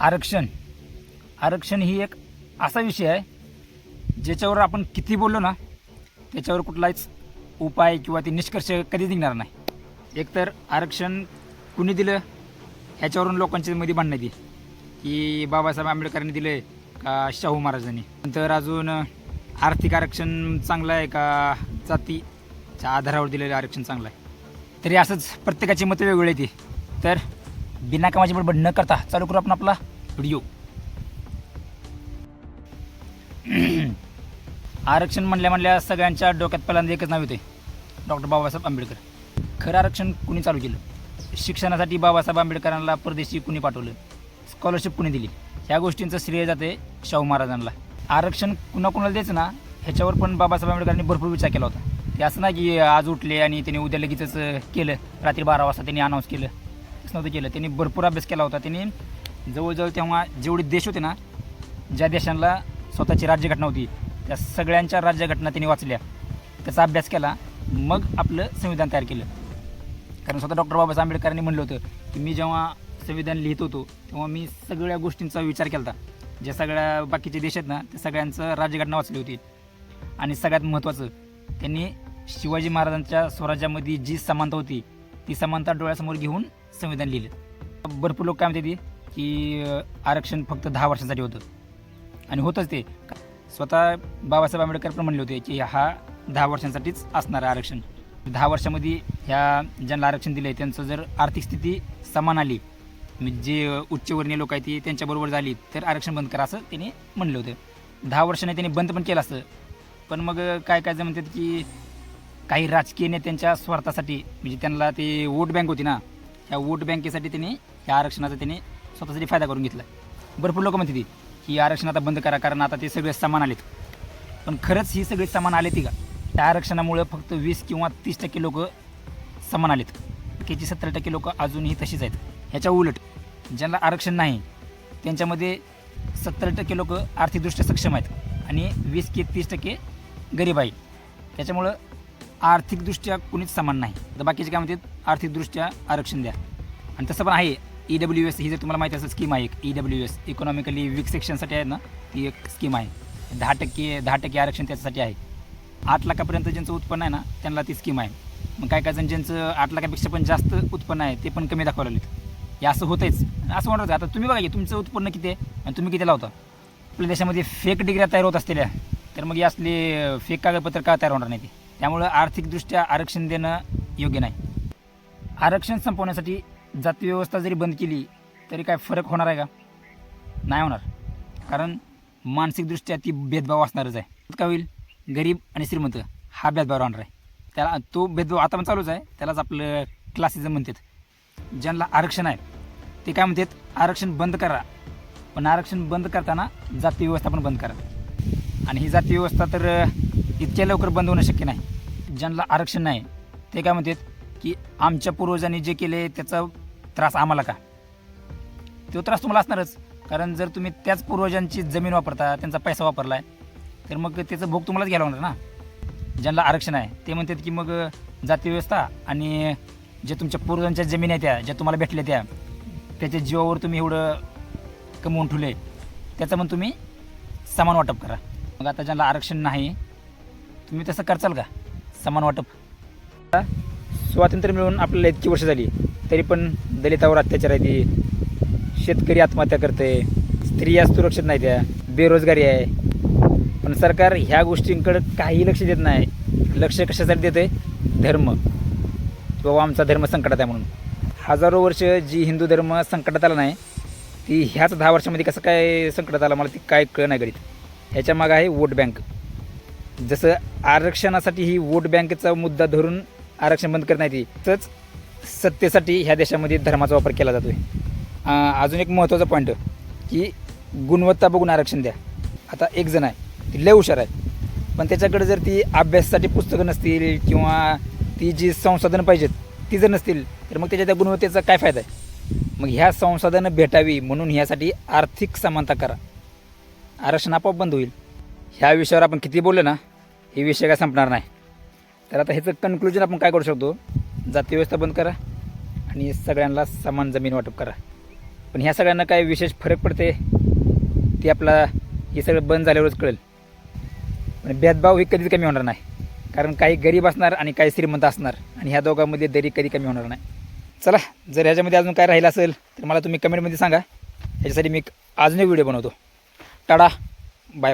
आरक्षण. आरक्षण ही एक असा विषय आहे ज्याच्यावर आपण किती बोललो ना त्याच्यावर कुठलाच उपाय किंवा ते निष्कर्ष कधी निघणार नाही. एकतर आरक्षण कुणी दिलं ह्याच्यावरून लोकांच्या मध्ये भांडणं येते की बाबासाहेब आंबेडकरांनी दिलं का शाहू महाराजांनी? नंतर अजून आर्थिक आरक्षण चांगलं आहे का जातीच्या आधारावर दिलेलं आरक्षण चांगलं आहे? तरी असंच प्रत्येकाची मतं वेगवेगळी ते तर बिना कामाची बडबड न करता चालू करू आपण आपला व्हिडिओ. आरक्षण म्हणल्या म्हणल्या सगळ्यांच्या डोक्यात पहिल्यांदा एकच नाव येते डॉक्टर बाबासाहेब आंबेडकर. खरं आरक्षण कुणी चालू केलं? शिक्षणासाठी बाबासाहेब आंबेडकरांना परदेशी कुणी पाठवलं? स्कॉलरशिप कुणी दिली? ह्या गोष्टींचं श्रेय जाते शाहू महाराजांना. आरक्षण कुणाकुणाला द्यायचं ना ह्याच्यावर पण बाबासाहेब आंबेडकरांनी भरपूर विचार केला होता. ते असं नाही की आज उठले आणि त्यांनी उद्या लगेचच केलं. रात्री बारा वाजता त्यांनी अनाऊन्स केलं. तसं नव्हतं केलं. त्यांनी भरपूर अभ्यास केला होता. त्यांनी जवळजवळ तेव्हा जेवढे देश होते ना ज्या देशांना स्वतःची राज्यघटना होती त्या सगळ्यांच्या राज्यघटना त्यांनी वाचल्या. त्याचा अभ्यास केला मग आपलं संविधान तयार केलं. कारण स्वतः डॉक्टर बाबासाहेब आंबेडकरांनी म्हणलं होतं की मी जेव्हा संविधान लिहित होतो तेव्हा मी सगळ्या गोष्टींचा विचार केला होता. ज्या सगळ्या बाकीचे देश आहेत ना त्या सगळ्यांचं राज्यघटना वाचली होती. आणि सगळ्यात महत्त्वाचं त्यांनी शिवाजी महाराजांच्या स्वराज्यामध्ये जी समानता होती ती समानता डोळ्यासमोर घेऊन संविधान लिहिलं. भरपूर लोक काय म्हणते की आरक्षण फक्त दहा वर्षांसाठी होतं. आणि होतंच ते. स्वतः बाबासाहेब आंबेडकर पण म्हणले होते की हा दहा वर्षांसाठीच असणार आरक्षण. दहा वर्षामध्ये ह्या ज्यांना आरक्षण दिलं आहे त्यांचं जर आर्थिक स्थिती समान आली म्हणजे जे उच्चवर्णीय लोक आहेत ती त्यांच्याबरोबर झाली तर आरक्षण बंद करा असं त्यांनी म्हणलं होतं. दहा वर्षाने त्यांनी बंद पण केलं असतं. पण मग काय काय जण म्हणतात की काही राजकीय नेत्यांच्या स्वार्थासाठी म्हणजे त्यांना ते वोट बँक होती ना त्या वोट बँकेसाठी त्यांनी या आरक्षणाचा त्यांनी स्वतःसाठी फायदा करून घेतला. भरपूर लोक म्हणते ती की आरक्षण आता बंद करा कारण आता ते सगळे समान आलेत. पण खरंच ही सगळी समान आले ती का? त्या आरक्षणामुळं फक्त वीस किंवा तीस टक्के लोक समान आलेत. बाकीची सत्तर टक्के लोक अजूनही तशीच आहेत. ह्याच्या उलट ज्यांना आरक्षण नाही त्यांच्यामध्ये सत्तर टक्के लोक आर्थिकदृष्ट्या सक्षम आहेत आणि वीस की तीस टक्के गरीब आहे त्याच्यामुळं आर्थिकदृष्ट्या कुणीच समान नाही. तर बाकीचे काय म्हणतात? आर्थिकदृष्ट्या आरक्षण द्या. आणि तसं पण आहे ई डब्ल्यू एस ही जर तुम्हाला माहिती असेल स्कीम आहे एक. E W S economically weak सेक्शनसाठी आहे ना ती एक स्कीम आहे. दहा टक्के दहा टक्के आरक्षण त्याच्यासाठी आहे. आठ लाखापर्यंत ज्यांचं उत्पन्न आहे ना त्यांना ती स्कीम आहे. मग काय काय जण ज्यांचं आठ लाखापेक्षा पण जास्त उत्पन्न आहे ते पण कमी दाखवायला लागलेत. हे असं होतंच असं म्हणत आता तुम्ही बघा की तुमचं उत्पन्न किती आहे आणि तुम्ही किती लावता? आपल्या देशामध्ये फेक डिग्र्या तयार होत असलेल्या तर मग हे असले फेक कागदपत्र का तयार होणार नाही ते? त्यामुळं आर्थिकदृष्ट्या आरक्षण देणं योग्य नाही. आरक्षण संपवण्यासाठी जाती व्यवस्था जरी बंद केली तरी काय फरक होणार आहे का? नाही होणार. कारण मानसिकदृष्ट्या ती भेदभाव असणारच आहे. काय होईल गरीब आणि श्रीमंत हा भेदभाव राहणार आहे. त्याला तो भेदभाव आता पण चालूच आहे. त्यालाच आपलं क्लासिझम म्हणतात. ज्यांना आरक्षण आहे ते काय म्हणतात? आरक्षण बंद करा. पण आरक्षण बंद करताना जाती व्यवस्था पण बंद करा. आणि ही जाती व्यवस्था तर इतक्या लवकर बंद होणं शक्य नाही. ज्यांना आरक्षण नाही ते काय म्हणतात की आमच्या पूर्वजांनी जे केले त्याचा त्रास आम्हाला का? तो त्रास तुम्हाला असणारच. कारण जर तुम्ही त्याच पूर्वजांची जमीन वापरता त्यांचा पैसा वापरला आहे तर मग त्याचं भोग तुम्हालाच घ्यायला होणार ना? ज्यांना आरक्षण आहे ते म्हणतात की मग जाती व्यवस्था आणि जे तुमच्या पूर्वजांच्या जमीन आहे त्या ज्या तुम्हाला भेटल्या त्या त्याच्या जीवावर तुम्ही एवढं कमवून ठेवले त्याचं पण तुम्ही समान वाटप करा. मग आता ज्यांना आरक्षण नाही तुम्ही तसं करचाल का? समान वाटप. स्वातंत्र्य मिळून आपल्याला इतकी वर्ष झाली तरी पण दलितावर अत्याचार आहे ती. शेतकरी आत्महत्या करते स्त्रिया सुरक्षित नाही त्या बेरोजगारी आहे. पण सरकार ह्या गोष्टींकडे काही लक्ष देत नाही. लक्ष कशासाठी देते धर्म. किंवा आमचा धर्म संकटात आहे म्हणून. हजारो वर्ष जी हिंदू धर्म संकटात आला नाही ती ह्याच दहा वर्षामध्ये कसं काय संकटात आला मला ती काय कळ नाही गणित ह्याच्या मागं आहे वोट बँक. जसं आरक्षणासाठी ही वोट बँकेचा मुद्दा धरून आरक्षण बंद करण्यात येईल तसंच सत्तेसाठी ह्या देशामध्ये धर्माचा वापर केला जातो आहे अजून एक महत्त्वाचा पॉईंट की गुणवत्ता बघून आरक्षण द्या. आता एक जण आहे ती लय हुशार आहे. पण त्याच्याकडे जर ती अभ्यासासाठी पुस्तकं नसतील किंवा ती जी संसाधनं पाहिजेत ती जर नसतील तर मग त्याच्या त्या गुणवत्तेचा काय फायदा आहे? मग ह्या संसाधनं भेटावी म्हणून ह्यासाठी आर्थिक समानता करा. आरक्षण आपोआप बंद होईल. ह्या विषयावर आपण किती बोललो ना हे विषय काय संपणार नाही. तर आता ह्याचं कन्क्लुजन आपण काय करू शकतो? जाती व्यवस्था बंद करा आणि सगळ्यांना समान जमीन वाटप करा. पण ह्या सगळ्यांना काय विशेष फरक पडते ते आपला हे सगळं बंद झाल्यावरच कळेल. पण भेदभाव हे कधीच कमी होणार नाही. कारण काही गरीब असणार आणि काही श्रीमंत असणार आणि ह्या दोघांमध्ये दरी कधी कमी होणार नाही. चला जर ह्याच्यामध्ये अजून काय राहिलं असेल तर मला तुम्ही कमेंटमध्ये सांगा. ह्याच्यासाठी मी अजून एक व्हिडिओ बनवतो. टाडा!